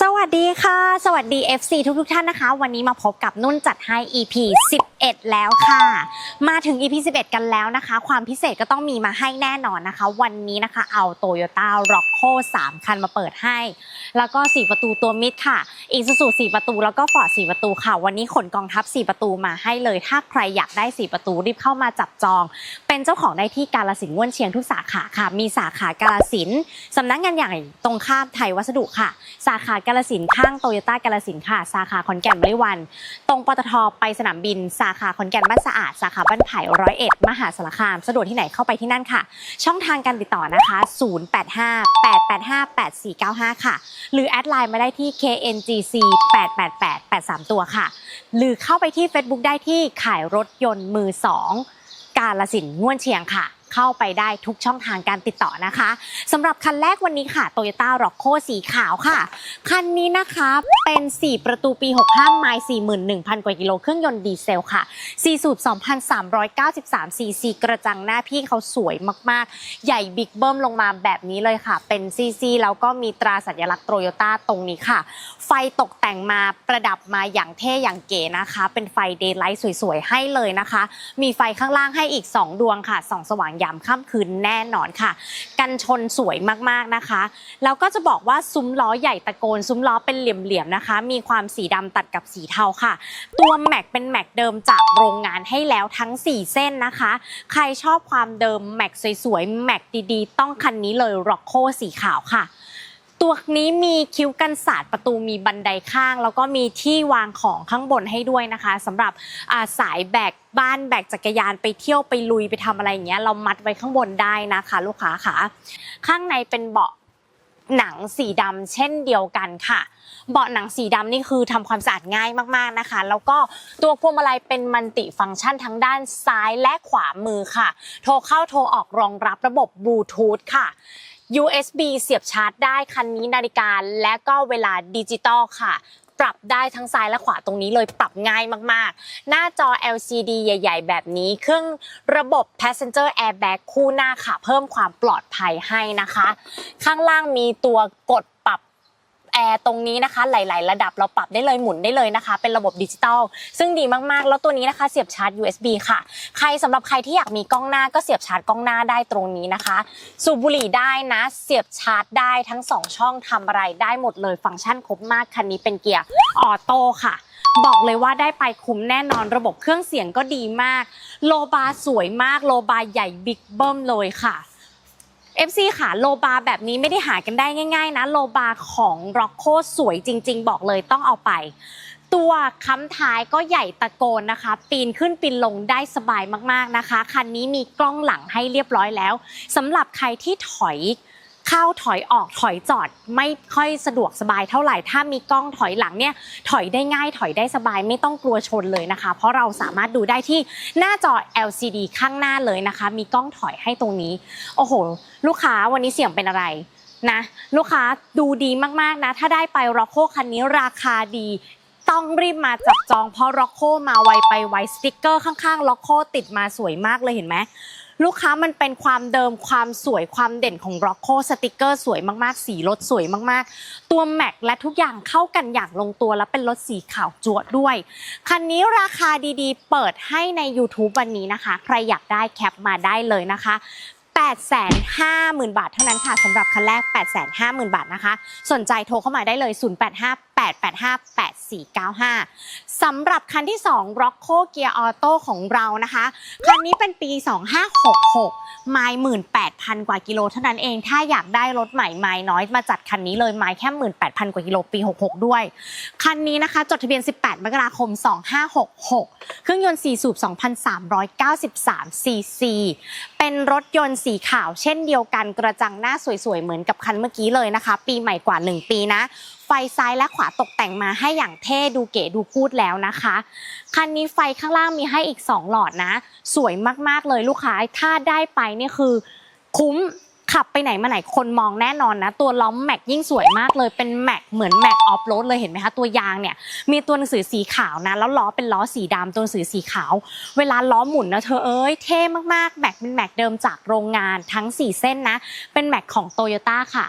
สวัสดีค่ะ สวัสดี FC ทุกทุกท่านนะคะ วันนี้มาพบกับนุ่นจัดให้ EP 11 แล้วค่ะ มาถึง EP 11 กันแล้วนะคะ ความพิเศษก็ต้องมีมาให้แน่นอนนะคะ วันนี้นะคะเอา Toyota r o c k o 3 คันมาเปิดให้ แล้วก็ 4 ประตูตัวมิดค่ะอีซูซู4ประตูแล้วก็ฟอร์ด4ประตูค่ะ วันนี้ขนกองทัพ 4 ประตูมาให้เลย ถ้าใครอยากได้ 4 ประตูรีบเข้ามาจับจอง เป็นเจ้าของได้ที่กาลสินธุ์ง่วนเชียงทุกสาขาค่ะ มีสาขากาลสินสำนักงานใหญ่ตรงข้ามไทยวัสดุค่ะ สาขากาลสินข้างโตโยต้ากาลสินค่ะ สาขาขอนแก่นบริวัน ตรงปตทไปสนามบิน สาขาขอนแก่นบ้านสะอาด สาขาบ้านไผ่ร้อยเอ็ดมหาสารคาม สะดวกที่ไหนเข้าไปที่นั่นค่ะ ช่องทางการติดต่อนะคะ 0858858495 ค่ะ หรือแอดไลน์มาได้ที่ KNGC 888 83 ตัวค่ะ หรือเข้าไปที่ Facebook ได้ที่ขายรถยนต์มือสองกาลสินง่วนเชียงค่ะ เข้าไปได้ทุกช่องทางการติดต่อนะคะสำหรับคันแรกวันนี้ค่ะ Toyota r o c k o สีขาวค่ะ คันนี้นะคะเป็น 4 ประตูปี 65 ไมล์41,000 กว่ากิโลเครื่องยนต์ดีเซลค่ะ4สูบ2,393ซีซีกระจังหน้าพี่เขาสวยมากๆ ใหญ่บิ๊กเบิ้มลงมาแบบนี้เลยค่ะ เป็นซีซีแล้วก็มีตราสัญลักษณ์โตโยต้าตรงนี้ค่ะ ไฟตกแต่งมาประดับมาอย่างเท่อย่างเก๋นะคะ เป็นไฟเดย์ไลท์สวยๆ ให้เลยนะคะ มีไฟข้างล่างให้อีก 2 ดวงค่ะส่องสว่างยามค่ำคืนแน่นอนค่ะ กันชนสวยมากๆนะคะแล้วก็จะบอกว่าซุ้มล้อใหญ่ตะโกน ซุ้มล้อเป็นเหลี่ยมๆนะคะ มีความสีดำตัดกับสีเทาค่ะ ตัวแม็กเป็นแม็กเดิมจากโรงงานให้แล้วทั้ง 4 เส้นนะคะ ใครชอบความเดิมแม็กสวยๆแม็กดีๆ ต้องคันนี้เลยร็อกโคสีขาวค่ะ ตัวนี้มีคิ้วกันศาสตร์ประตูมีบันไดข้าง แล้วก็มีที่วางของข้างบนให้ด้วยนะคะสำหรับสายแบกบ้านแบกจักรยานไปเที่ยวไปลุยไปทำอะไรอย่างเงี้ยเรามัดไว้ข้างบนได้นะคะ ลูกค้าค่ะข้างในเป็นเบาะหนังสีดำเช่นเดียวกันค่ะ เบาะหนังสีดำนี่คือทำความสะอาดง่ายมากๆนะคะ แล้วก็ตัวพวงมาลัยเป็นมัลติฟังก์ชันทั้งด้านซ้ายและขวามือค่ะ โทรเข้าโทรออกรองรับระบบบลูทูธค่ะ USB เสียบชาร์จได้คันนี้นาฬิกาและก็เวลาดิจิตอลค่ะ ปรับได้ทั้งซ้ายและขวาตรงนี้เลยปรับง่ายมากๆ หน้าจอ LCD ใหญ่ ๆ แบบนี้เครื่องระบบ Passenger Airbag คู่หน้าค่ะ เพิ่มความปลอดภัยให้นะคะ ข้างล่างมีตัวกด แอร์ตรงนี้นะคะ หลาย ๆ ระดับเราปรับได้เลยหมุนได้เลยนะคะ เป็นระบบดิจิตอลซึ่งดีมากๆ แล้วตัวนี้นะคะเสียบชาร์จ USB ค่ะ ใครสำหรับใครที่อยากมีกล้องหน้าก็เสียบชาร์จกล้องหน้าได้ตรงนี้นะคะ สูบบุหรี่ได้นะ เสียบชาร์จได้ทั้ง 2 ช่องทำอะไรได้หมดเลยฟังก์ชันครบมากคันนี้เป็นเกียร์ออโต้ค่ะบอกเลยว่าได้ไปคุ้มแน่นอนระบบเครื่องเสียงก็ดีมาก โลบาร์สวยมาก โลบาร์ใหญ่บิ๊กเบิ้มเลยค่ะ FC ค่ะโลบาร์แบบนี้ไม่ได้หากันได้ง่าย ๆ นะ โลบาร์ของร็อกโคสวยจริง ๆ บอกเลยต้องเอาไป ตัวค้ำท้ายก็ใหญ่ตะโกนนะคะ ปีนขึ้นปีนลงได้สบายมากๆนะคะ คันนี้มีกล้องหลังให้เรียบร้อยแล้วสำหรับใครที่ถอย เข้าถอยออกถอยจอดไม่ค่อยสะดวกสบายเท่าไหร่ ถ้ามีกล้องถอยหลังเนี่ยถอยได้ง่ายถอยได้สบายไม่ต้องกลัวชนเลยนะคะ เพราะเราสามารถดูได้ที่หน้าจอ LCD ข้างหน้าเลยนะคะ มีกล้องถอยให้ตรงนี้ โอ้โห ลูกค้าวันนี้เสียงเป็นอะไรนะลูกค้าดูดีมากๆนะ ถ้าได้ไปร็อกโคคันนี้ราคาดีต้องรีบมาจับจองเพราะร็อกโคมาไวไปไวสติกเกอร์ข้างๆร็อกโคติดมาสวยมากเลยเห็นไหม ลูกค้ามันเป็นความเดิมความสวยความเด่นของร็อกโคสติกเกอร์สวยมากๆ สีรถสวยมากๆ ตัวแม็กและทุกอย่างเข้ากันอย่างลงตัวและเป็นรถสีขาวจวะด้วย คันนี้ราคาดีๆ เปิดให้ใน YouTube วันนี้นะคะ ใครอยากได้แคปมาได้เลยนะคะ850,000 บาทเท่านั้นค่ะสำหรับคันแรก 850,000 บาทนะคะ สนใจโทรเข้ามาได้เลย0858858495 สำหรับคันที่ 2 Rocco Gear Auto ของเรานะคะ คันนี้เป็นปี 2566 ไมล์18,000 กว่ากิโลเท่านั้นเอง ถ้าอยากได้รถใหม่ไมล์น้อยมาจัดคันนี้เลยไมล์แค่ 18,000 กว่ากิโลปี 66 ด้วย คันนี้นะคะ จดทะเบียน 18 มกราคม 2566 เครื่องยนต์ 4 สูบ 2,393 ซีซี เป็นรถยนต์สีขาวเช่นเดียวกันกระจังหน้าสวยๆ เหมือนกับคันเมื่อกี้เลยนะคะ ปีใหม่กว่า 1 ปีนะไฟซ้ายและขวาตกแต่งมาให้อย่างเท่ดูเก๋ดูพูดแล้วนะคะ คันนี้ไฟข้างล่างมีให้อีก 2 หลอดนะ สวยมากๆเลยลูกค้า ถ้าได้ไปนี่คือคุ้ม ขับไปไหนมาไหนคนมองแน่นอนนะ ตัวล้อมแม็กยิ่งสวยมากเลยเป็นแม็กเหมือนแม็กออฟโรดเลยเห็นไหมคะ ตัวยางเนี่ยมีตัวหนังสือสีขาวนะ แล้วล้อเป็นล้อสีดำตัวหนังสือสีขาว เวลาล้อหมุนนะเธอเอ้ยเท่มากๆแม็กเป็นแม็กเดิมจากโรงงานทั้ง 4 เส้นนะ เป็นแม็กของโตโยต้าค่ะ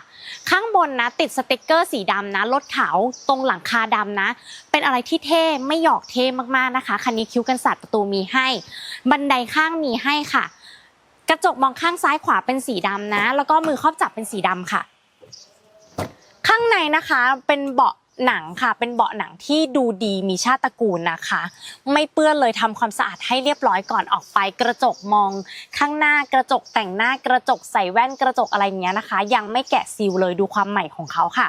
ข้างบนนะติดสติกเกอร์สีดำนะรถขาวตรงหลังคาดำนะ เป็นอะไรที่เท่ไม่หยอกเท่มากๆนะคะคันนี้คิ้วกันสัตว์ประตูมีให้ บันไดข้างมีให้ค่ะ กระจกมองข้างซ้ายขวาเป็นสีดำนะ แล้วก็มือครอบจับเป็นสีดำค่ะ ข้างในนะคะเป็นเบาะหนังค่ะ เป็นเบาะหนังที่ดูดีมีชาติตระกูลนะคะ ไม่เปื้อนเลยทำความสะอาดให้เรียบร้อยก่อนออกไป กระจกมองข้างหน้ากระจกแต่งหน้ากระจกใส่แว่นกระจกอะไรเงี้ยนะคะ ยังไม่แกะซีลเลยดูความใหม่ของเขาค่ะ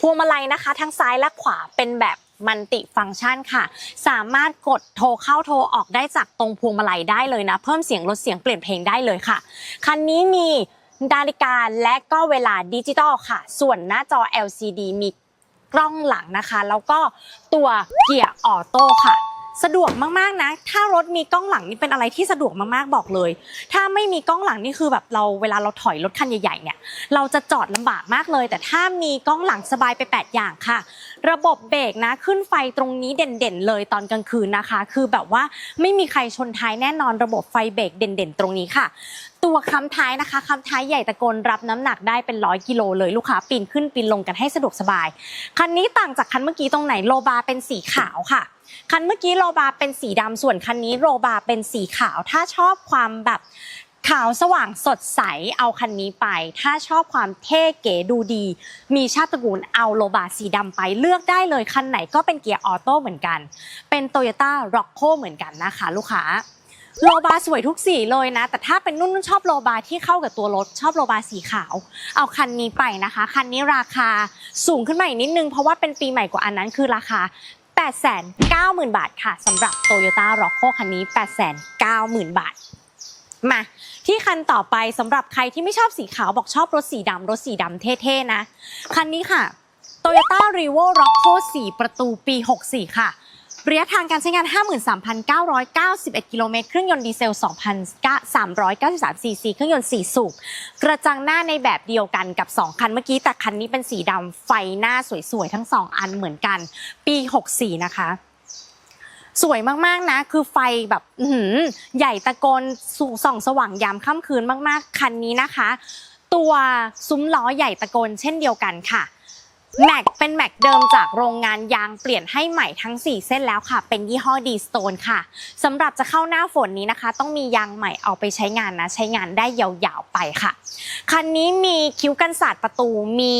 พวงมาลัยนะคะ ทั้งซ้ายและขวาเป็นแบบ มัลติฟังก์ชันค่ะ สามารถกดโทรเข้าโทรออกได้จากตรงพวงมาลัยได้เลยนะ เพิ่มเสียงลดเสียงเปลี่ยนเพลงได้เลยค่ะ คันนี้มีนาฬิกาและก็เวลาดิจิตอลค่ะ ส่วนหน้าจอ LCD มีกล้องหลังนะคะ แล้วก็ตัวเกียร์ออโต้ค่ะ สะดวกมากๆนะ ถ้ารถมีกล้องหลังนี่เป็นอะไรที่สะดวกมากๆบอกเลย ถ้าไม่มีกล้องหลังนี่คือแบบเราเวลาเราถอยรถคันใหญ่ๆเนี่ย เราจะจอดลำบากมากเลย แต่ถ้ามีกล้องหลังสบายไป 8 อย่างค่ะ ระบบเบรกนะ ขึ้นไฟตรงนี้เด่นๆ เลยตอนกลางคืนนะคะ คือแบบว่าไม่มีใครชนท้ายแน่นอนระบบไฟเบรกเด่น ๆ ตรงนี้ค่ะตัวคำท้ายนะคะคำท้ายใหญ่ตะโกนรับน้ำหนักได้เป็นร้อยกิโลเลยลูกค้าปีนขึ้นปีนลงกันให้สะดวกสบาย คันนี้ต่างจากคันเมื่อกี้ตรงไหนโลบาเป็นสีขาวค่ะ คันเมื่อกี้โลบาเป็นสีดำส่วนคันนี้โลบาเป็นสีขาว ถ้าชอบความแบบขาวสว่างสดใสเอาคันนี้ไป ถ้าชอบความเท่เก๋ดูดี มีชาติตระกูลเอาโลบาสีดำไปเลือกได้เลยคันไหนก็เป็นเกียร์ออโต้เหมือนกัน เป็น t o y ยต้าร็อกโคเหมือนกันนะคะ ลูกค้า โลบาสวยทุกสีเลยนะ แต่ถ้าเป็นนุ่นชอบโลบาที่เข้ากับตัวรถชอบโลบาสีขาว เอาคันนี้ไปนะคะ คันนี้ราคาสูงขึ้นมาอีกนิดนึง เพราะว่าเป็นปีใหม่กว่าอันนั้นคือราคา 890,000 บาทค่ะสำหรับ Toyota r o c k o คันนี้ 890,000 บาท มาที่คันต่อไปสำหรับใครที่ไม่ชอบสีขาวบอกชอบรถสีดำรถสีดำเท่ๆนะ คันนี้ค่ะ Toyota r e v o r o c k o 4ประตูปี 64 ค่ะ ระยะทางการใช้งาน 53,991 กิโลเมตร เครื่องยนต์ดีเซล 2,393 ซีซี เครื่องยนต์ 4 สูบ กระจังหน้าในแบบเดียวกันกับ 2 คันเมื่อกี้ แต่คันนี้เป็นสีดำ ไฟหน้าสวยๆ ทั้ง 2 อันเหมือนกัน ปี 64 นะคะ สวยมากๆนะ คือไฟแบบใหญ่ตะโกนสูส่องสว่างยามค่ำคืนมากๆ คันนี้นะคะ ตัวซุ้มล้อใหญ่ตะโกนเช่นเดียวกันค่ะ แม็กเป็นแม็กเดิมจากโรงงานยางเปลี่ยนให้ใหม่ทั้ง 4 เส้นแล้วค่ะ เป็นยี่ห้อดีสโตนค่ะสำหรับจะเข้าหน้าฝนนี้นะคะ ต้องมียางใหม่เอาไปใช้งานนะ ใช้งานได้ยาวๆไปค่ะ คันนี้มีคิ้วกันศาสตร์ประตูมี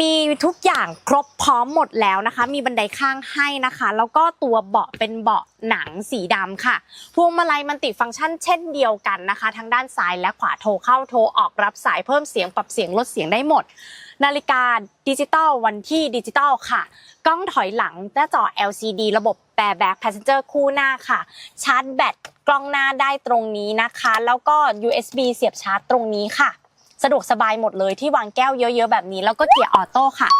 มีทุกอย่างครบพร้อมหมดแล้วนะคะ มีบันไดข้างให้นะคะ แล้วก็ตัวเบาะเป็นเบาะหนังสีดำค่ะ พวงมาลัยมันติฟังก์ชันเช่นเดียวกันนะคะ ทั้งด้านซ้ายและขวาโทรเข้าโทรออกรับสายเพิ่มเสียงปรับเสียงลดเสียงได้หมด นาฬิกาดิจิตอลวันที่ดิจิตอลค่ะ กล้องถอยหลังหน้าจอ LCD ระบบแปรแบ็ค passenger คู่หน้าค่ะ ชาร์จแบตกล้องหน้าได้ตรงนี้นะคะ แล้วก็ USB เสียบชาร์จตรงนี้ค่ะ สะดวกสบายหมดเลยที่วางแก้วเยอะๆ แบบนี้ แล้วก็เกียร์ออโต้ค่ะ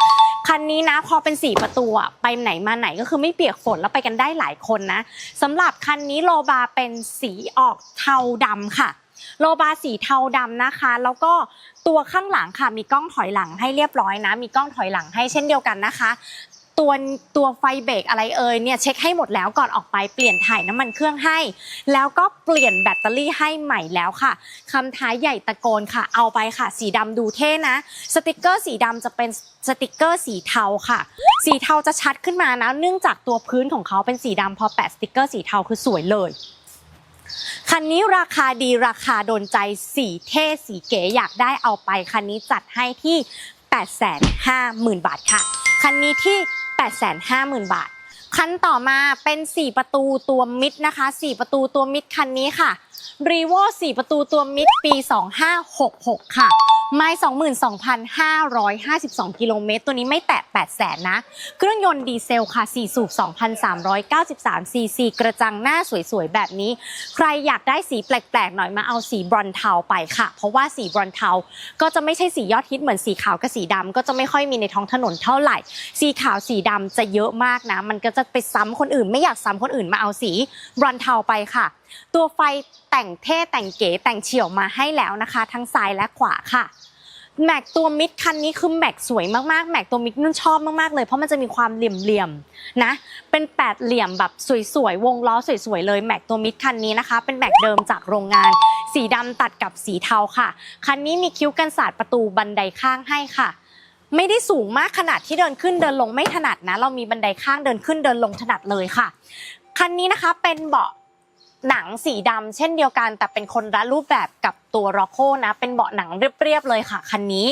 คันนี้นะพอเป็นสีประตูอะไปไหนมาไหนก็คือไม่เปียกฝนแล้วไปกันได้หลายคนนะสำหรับคันนี้โลบาเป็นสีออกเทาดำค่ะ โลบาสีเทาดำนะคะ แล้วก็ตัวข้างหลังค่ะมีกล้องถอยหลังให้เรียบร้อยนะ มีกล้องถอยหลังให้เช่นเดียวกันนะคะ ตัวตัวไฟเบรกอะไรเอ่ยเนี่ยเช็คให้หมดแล้วก่อนออกไปเปลี่ยนถ่ายน้ำมันเครื่องให้ แล้วก็เปลี่ยนแบตเตอรี่ให้ใหม่แล้วค่ะคำท้ายใหญ่ตะโกนค่ะ เอาไปค่ะ สีดำดูเท่นะ สติกเกอร์สีดำจะเป็นสติกเกอร์สีเทาค่ะ สีเทาจะชัดขึ้นมานะเนื่องจากตัวพื้นของเขาเป็นสีดำพอแปะสติกเกอร์สีเทาคือสวยเลย คันนี้ราคาดีราคาโดนใจสีเท่สีเก๋อยากได้เอาไป คันนี้จัดให้ที่ 850,000 บาทค่ะ คันนี้ที่ 850,000 บาท คันต่อมาเป็น 4 ประตูตัวมิดนะคะ 4 ประตูตัวมิดคันนี้ค่ะ รีโว4 ประตูตัวมิดปี 2566 ค่ะ ไม้22,552 กิโลเมตร ตัวนี้ไม่แตะ8แสนนะ เครื่องยนต์ดีเซลค่ะ 4 สูบ 2,393 ซีซี กระจังหน้าสวยๆ แบบนี้ ใครอยากได้สีแปลกๆ หน่อยมาเอาสีบรอนเทาไปค่ะ เพราะว่าสีบรอนเทา ก็จะไม่ใช่สียอดฮิตเหมือนสีขาวกับสีดำก็จะไม่ค่อยมีในท้องถนนเท่าไหร่ สีขาวสีดำจะเยอะมากนะ มันก็จะไปซ้ำคนอื่น ไม่อยากซ้ำคนอื่นมาเอาสีบรอนเทาไปค่ะตัวไฟแต่งเท่แต่งเก๋แต่งเฉียวมาให้แล้วนะคะ ทั้งซ้ายและขวาค่ะแม็กตัวมิดคันนี้คือแม็กสวยมากๆแม็กตัวมิดนุ่นชอบมากๆเลยเพราะมันจะมีความเหลี่ยมๆนะเป็นแปดเหลี่ยมแบบสวยๆวงล้อสวยๆเลยแม็กตัวมิดคันนี้นะคะ เป็นแม็กเดิมจากโรงงาน สีดำตัดกับสีเทาค่ะคันนี้มีคิ้วกันศาสตร์ประตูบันไดข้างให้ค่ะ ไม่ได้สูงมากขนาดที่เดินขึ้นเดินลงไม่ถนัดนะ เรามีบันไดข้างเดินขึ้นเดินลงถนัดเลยค่ะคันนี้นะคะเป็นเบาะ หนังสีดำเช่นเดียวกัน แต่เป็นคนละรูปแบบกับ ตัวร็อกโคนะ เป็นเบาะหนังเรียบๆเลยค่ะคันนี้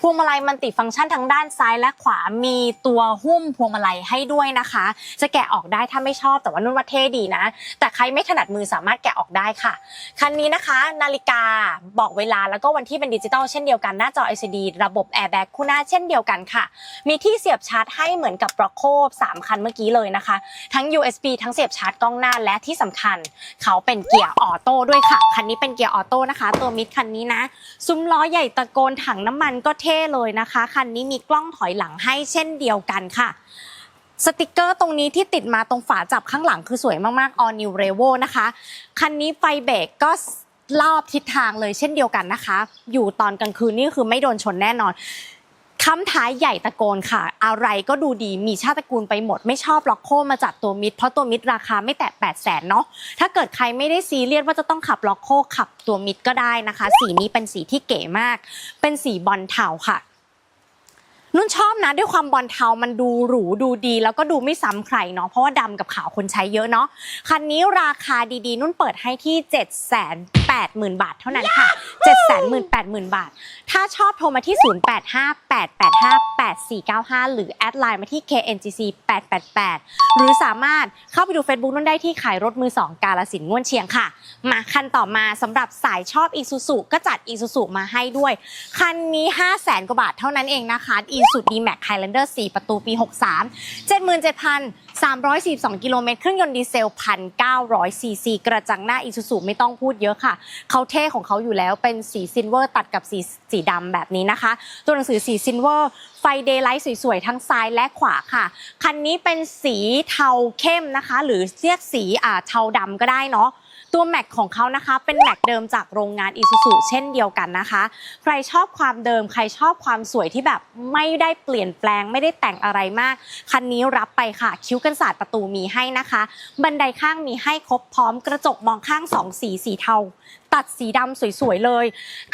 พวงมาลัยมันติฟังก์ชันทั้งด้านซ้ายและขวา มีตัวหุ้มพวงมาลัยให้ด้วยนะคะ จะแกะออกได้ถ้าไม่ชอบแต่ว่านุ่นว่าเท่ดีนะ แต่ใครไม่ถนัดมือสามารถแกะออกได้ค่ะ คันนี้นะคะ นาฬิกาบอกเวลาแล้วก็วันที่เป็นดิจิตอลเช่นเดียวกันหน้าจอ LCD ระบบแอร์แบ็กคู่หน้าเช่นเดียวกันค่ะ มีที่เสียบชาร์จให้เหมือนกับ r o c c o 3คันเมื่อกี้เลยนะคะ ทั้ง USB ทั้งเสียบชาร์จกล้องหน้าและที่สำคัญ เขาเป็นเกียร์ออโต้ด้วยค่ะ คันนี้เป็นเกียร์ออโต้นะคะตัวมิดคันนี้นะ ซุ้มล้อใหญ่ตะโกนถังน้ำมันก็เท่เลยนะคะ คันนี้มีกล้องถอยหลังให้เช่นเดียวกันค่ะสติกเกอร์ตรงนี้ที่ติดมาตรงฝาจับข้างหลังคือสวยมากๆ All New Revo นะคะ คันนี้ไฟเบรกก็รอบทิศทางเลยเช่นเดียวกันนะคะ อยู่ตอนกลางคืนนี่คือไม่โดนชนแน่นอน ค้ำท้ายใหญ่ตะโกนค่ะ อะไรก็ดูดีมีชาติตระกูลไปหมดไม่ชอบล็อกโคมาจัดตัวมิด เพราะตัวมิดราคาไม่แตะ8 0 0แสนเนาะถ้าเกิดใครไม่ได้ซีเรียสว่าจะต้องขับล็อกโคขับตัวมิดก็ได้นะคะ สีนี้เป็นสีที่เก๋มาก เป็นสีบอลเทาค่ะนุ่นชอบนะด้วยความบอลเทา มันดูหรูดูดี แล้วก็ดูไม่ซ้ำใครเนาะเพราะว่าดำกับขาวคนใช้เยอะเนาะคันนี้ราคาดีๆ นุ่นเปิดให้ที่7 8 0 0 0 0 บาทเท่านั้นค่ะ 7 8 0 0 0 0 บาท ถ้าชอบโทรมาที่ 0858858495 หรือแอดไลน์มาที่ KNGC 888 หรือสามารถเข้าไปดู Facebook นุ่นได้ที่ขายรถมือ 2 กาลสินธุ์ง่วนเชียงค่ะ มาคันต่อมาสำหรับสายชอบ i s u z u ก็จัด i s u z u มาให้ด้วย คันนี้ 5 0 0 0 0 0กว่าบาทเท่านั้นเองนะคะ i s u z u D-Max Highlander 4ประตูปี 63 77,342 กิโลเมตรเครื่องยนต์ดีเซล1,900ซีซีกระจังหน้า i s u z u ไม่ต้องพูดเยอะค่ะเขาเท่ของเขาอยู่แล้วเป็นสีซิลเวอร์ตัดกับสีสีดำแบบนี้นะคะ ตัวหนังสือสีซิลเวอร์ไฟเดย์ไลท์สวยๆ ทั้งซ้ายและขวาค่ะ คันนี้เป็นสีเทาเข้มนะคะ หรือเรียกสีอ่าเทาดำก็ได้เนาะ ตัวแม็กของเขานะคะเป็นแม็กเดิมจากโรงงานอีซูซูเช่นเดียวกันนะคะ ใครชอบความเดิม ใครชอบความสวยที่แบบไม่ได้เปลี่ยนแปลง ไม่ได้แต่งอะไรมาก คันนี้รับไปค่ะ คิ้วกันศาสตร์ประตูมีให้นะคะ บันไดข้างมีให้ครบพร้อมกระจกมองข้างสองสีสีเทาตัดสีดำสวยๆเลย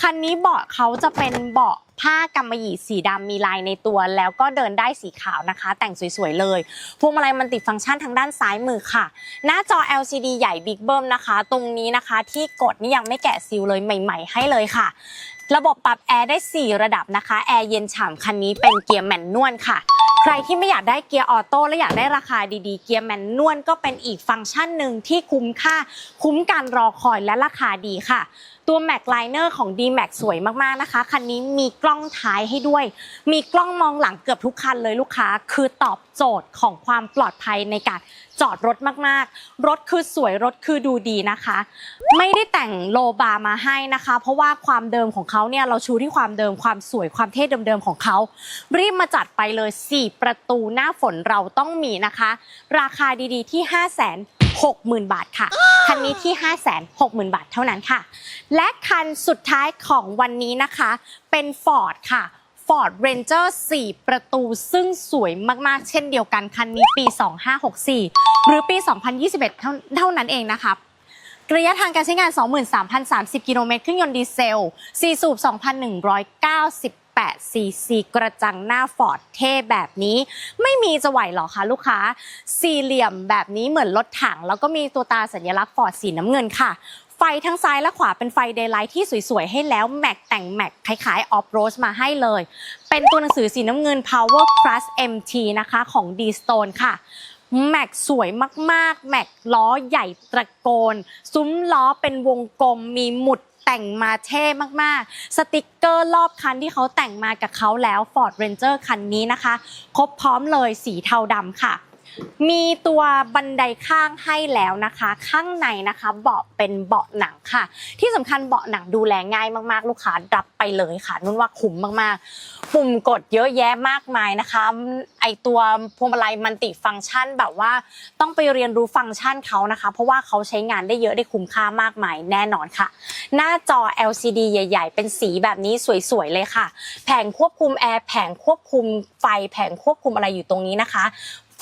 คันนี้เบาะเขาจะเป็นเบาะ ผ้ากำมะหยี่สีดำมีลายในตัว แล้วก็เดินได้สีขาวนะคะ แต่งสวยๆเลยพวงมาลัยมันติดฟังก์ชันทางด้านซ้ายมือค่ะ หน้าจอ LCD ใหญ่บิ๊กเบิ้มนะคะ ตรงนี้นะคะ ที่กดนี่ยังไม่แกะซีลเลยใหม่ ๆ ให้เลยค่ะ ระบบปรับแอร์ได้ 4 ระดับนะคะแอร์เย็นฉ่ำคันนี้เป็นเกียร์แมนนวลค่ะใครที่ไม่อยากได้เกียร์ออโต้และอยากได้ราคาดีๆ เกียร์แมนนวลก็เป็นอีกฟังก์ชันหนึ่งที่คุ้มค่า คุ้มการรอคอยและราคาดีค่ะ ตัว Mac Liner ของ D Max สวยมากๆนะคะ คันนี้มีกล้องท้ายให้ด้วย มีกล้องมองหลังเกือบทุกคันเลยลูกค้า คือตอบโจทย์ของความปลอดภัยในการจอดรถมากๆ รถคือสวยรถคือดูดีนะคะ ไม่ได้แต่งโลบาร์มาให้นะคะ เพราะว่าความเดิมของเขาเนี่ยเราชูที่ความเดิมความสวยความเท่เดิมๆของเขา รีบมาจัดไปเลย 4 ประตูหน้าฝนเราต้องมีนะคะ ราคาดีๆที่ 5 0 0 0 0 60,000 บาทค่ะ คันนี้ที่ 560,000 บาทเท่านั้นค่ะ และคันสุดท้ายของวันนี้นะคะ เป็น Ford ค่ะ Ford Ranger 4 ประตูซึ่งสวยมากๆ เช่นเดียวกัน คันนี้ปี 2564 หรือปี 2021 เท่านั้นเองนะคะระยะทางการใช้งาน 23,030 กิโลเมตรเครื่องยนต์ดีเซล 4 สูบ 2,190 8ซีซีกระจังหน้าฟอร์ดเท่แบบนี้ ไม่มีจะไหวหรอคะลูกค้า สี่เหลี่ยมแบบนี้เหมือนรถถัง แล้วก็มีตัวตาสัญลักษณ์ฟอร์ดสีน้ำเงินค่ะไฟทั้งซ้ายและขวาเป็นไฟเดย์ไลท์ที่สวย ๆ ให้แล้ว แม็กแต่งแม็กคล้ายๆออฟโรสมาให้เลย เป็นตัวหนังสือสีน้ำเงิน Power Plus MT นะคะของ D Stone ค่ะ แม็กสวยมากๆ แม็กล้อใหญ่ตะโกน ซุ้มล้อเป็นวงกลมมีหมุด แต่งมาเท่มากๆ สติกเกอร์รอบคันที่เขาแต่งมากับเขาแล้ว Ford Ranger คันนี้นะคะ ครบพร้อมเลยสีเทาดำค่ะ มีตัวบันไดข้างให้แล้วนะคะ ข้างในนะคะเบาะเป็นเบาะหนังค่ะ ที่สำคัญเบาะหนังดูแลง่ายมากๆ ลูกค้ารับไปเลยค่ะนุ่นว่าคุ้มมากๆ ปุ่มกดเยอะแยะมากมายนะคะ ไอตัวพวงมาลัยมันติฟังก์ชันแบบว่าต้องไปเรียนรู้ฟังก์ชันเขานะคะ เพราะว่าเขาใช้งานได้เยอะได้คุ้มค่ามากมายแน่นอนค่ะ หน้าจอ LCD ใหญ่ ๆ เป็นสีแบบนี้สวยๆเลยค่ะ แผงควบคุมแอร์แผงควบคุมไฟแผงควบคุมอะไรอยู่ตรงนี้นะคะ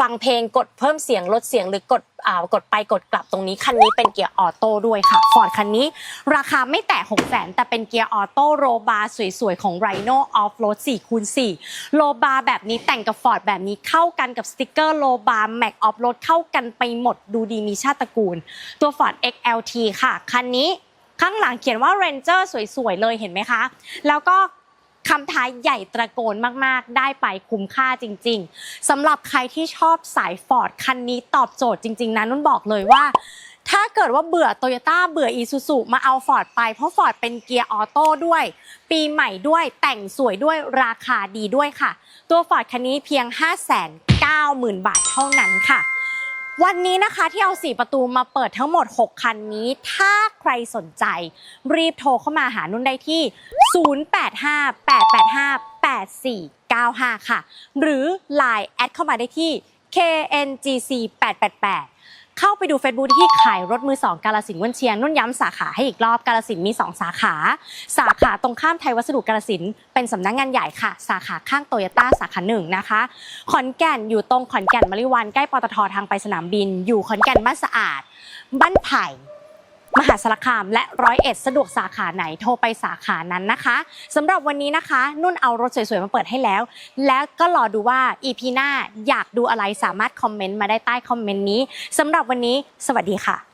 ฟังเพลงกดเพิ่มเสียงลดเสียงหรือกดอ่ากดไปกดกลับตรงนี้คันนี้เป็นเกียร์ออโต้ด้วยค่ะฟอร์ดคันนี้ ราคาไม่แตะ6 0 0 0 0แต่เป็นเกียร์ออโต้โรบาร์สวยๆ ของ Rhino Off Road 4คูณ4โลบาร์แบบนี้แต่งกับฟอร์ดแบบนี้เข้ากันกับสติกเกอร์โลบาร์แม็กออฟโรดเข้ากันไปหมดดูดีมีชาติตระกูล ตัว Ford XLT ค่ะ คันนี้ข้างหลังเขียนว่า Ranger สวยๆ เลยเห็นไหมคะ แล้วก็ คำท้ายใหญ่ตระโกนมากๆ ได้ไปคุ้มค่าจริง ๆสำหรับใครที่ชอบสายฟอร์ดคันนี้ตอบโจทย์จริง ๆนะนุ่นบอกเลยว่าถ้าเกิดว่าเบื่อโตโยต้าเบื่ออีซูซูมาเอาฟอร์ดไป เพราะฟอร์ดเป็นเกียร์ออโต้ด้วย ปีใหม่ด้วยแต่งสวยด้วยราคาดีด้วยค่ะ ตัวฟอร์ดคันนี้เพียง 590,000 บาทเท่านั้นค่ะ วันนี้นะคะที่เอา 4 ประตูมาเปิดทั้งหมด 6 คันนี้ ถ้าใครสนใจ รีบโทรเข้ามาหานุ่นได้ที่ 0858858495 ค่ะ หรือ Line แอดเข้ามาได้ที่ KNGC 888 เข้าไปดู Facebook ที่ขายรถมือสองกาลสินวันเชียงนุ่นย้ำสาขาให้อีกรอบกาลสินมี 2 สาขา สาขาตรงข้ามไทยวัสดุกาลสินเป็นสำนักงานใหญ่ค่ะ สาขาข้างโตโยต้าสาขาหนึ่งนะคะ ขอนแก่นอยู่ตรงขอนแก่นมริวันใกล้ปตททางไปสนามบิน อยู่ขอนแก่นบ้านสะอาด บ้านไผ่ มหาสารคามและร้อยเอ็ดสะดวกสาขาไหนโทรไปสาขานั้นนะคะสำหรับวันนี้นะคะ นุ่นเอารถสวยๆมาเปิดให้แล้ว แล้วก็รอดูว่าอีพีหน้าอยากดูอะไรสามารถคอมเมนต์มาได้ใต้คอมเมนต์นี้สำหรับวันนี้ สวัสดีค่ะ